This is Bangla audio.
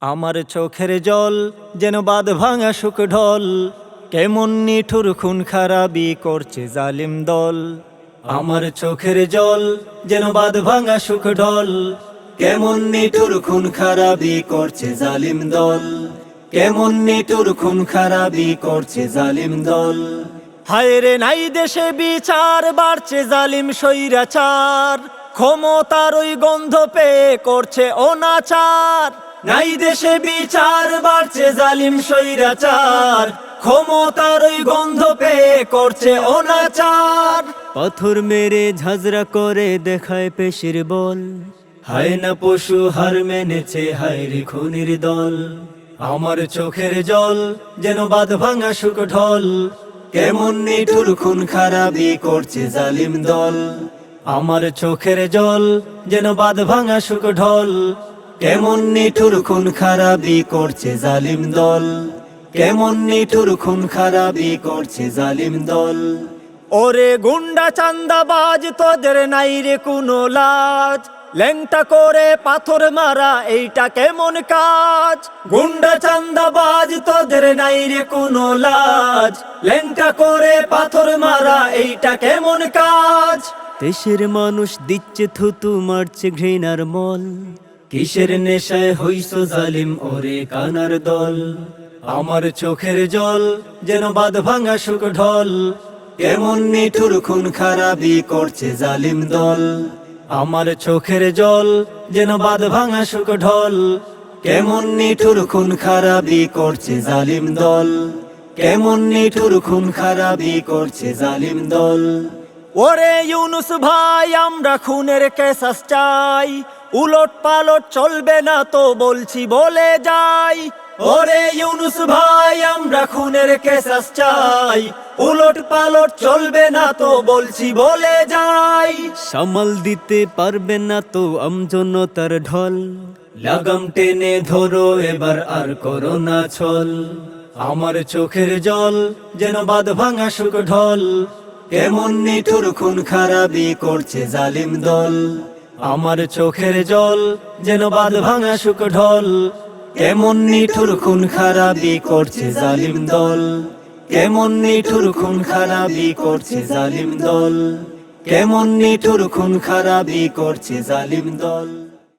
আমার চোখের জল যেন বাদ ভাঙা সুখ ঢল। কেমন নিঠুর খুন খারাপি করছে জালিম দল। আমার চোখের জল যেন বাদ ভাঙা সুখ ঢল। কেমন নিঠুর খুন খারাপি করছে জালিম দল। কেমন নিঠুর খুন খারাপি করছে জালিম দল। হায় রে নাই দেশে বিচার, বাড়ছে জালিম সৈরাচার ক্ষমতার ওই গন্ধ পেয়ে করছে অনাচার। নাই দেশে বিচার বাড়ছে জালিম সৈরাচার ক্ষমতার ওই গন্ধ পেয়ে করছে অনাচার। পাথর মেরে ঝাঁঝরা করে দেখায় পেশির বল। হায় না পশু হার মেনেছে হায় রে খুনির দল। আমার চোখের জল যেন বাদ ভাঙা সুখ ঢল। কেমন নিঠুর খুন খারাপি করছে জালিম দল। আমার চোখের জল যেন বাদ ভাঙা সুখ ঢল। কেমন নিঠুর খুন খারাপি করছে জালিম দল? কেমন নিঠুর খুন খারাপি করছে জালিম দল? ওরে গুন্ডা চান্দাবাজ তোদের নাই রে কোনো লাজ। ল্যাংটা করে পাথর মারা এইটা কেমন কাজ? গুন্ডা চান্দাবাজ তোদের নাই রে কোনো লাজ। ল্যাংটা করে পাথর মারা এইটা কেমন কাজ? দেশের মানুষ দিচ্ছে থুতু মারছে ঘৃণার মল। কিসের নেশায় হইস জালিম ওরে কানার দল? আমার চোখের জল যেন বাদ ভাঙা সুখ ঢল। কেমন নিঠুর খুন খারাপি করছে জালিম দল? আমার চোখের জল যেন বাদ ভাঙা সুখ ঢল। কেমন নিঠুর খুন খারাপি করছে জালিম দল? কেমন নিঠুর খুন খারাপি করছে জালিম দল? ওরে ইউনুস ভাই, আমরা খুনের কেসাস চাই। উলট পালট চলবে না তো বলছি বলে যাই। ওরে ইউনুস ভাই, আমরা খুনের কেসাস চাই। উলট পালট চলবে না তো বলছি বলে যাই। সামাল দিতে পারবে না তো আমজনতার ঢল। লাগাম টেনে ধরো, এবার আর করো না ছল। আমার চোখের জল যেন বাদ ভাঙা সুখ ঢল। কেমন নিঠুর খুন খারাপি করছে জালিম দল। আমার চোখের জল যেন বাদ ভাঙা সুখ ঢল। কেমন নিঠুর খুন খারাপি করছে জালিম দল। কেমন নিঠুর খুন খারাপি করছে জালিম দল। কেমন নিঠুর খুন খারাপি করছে জালিম দল।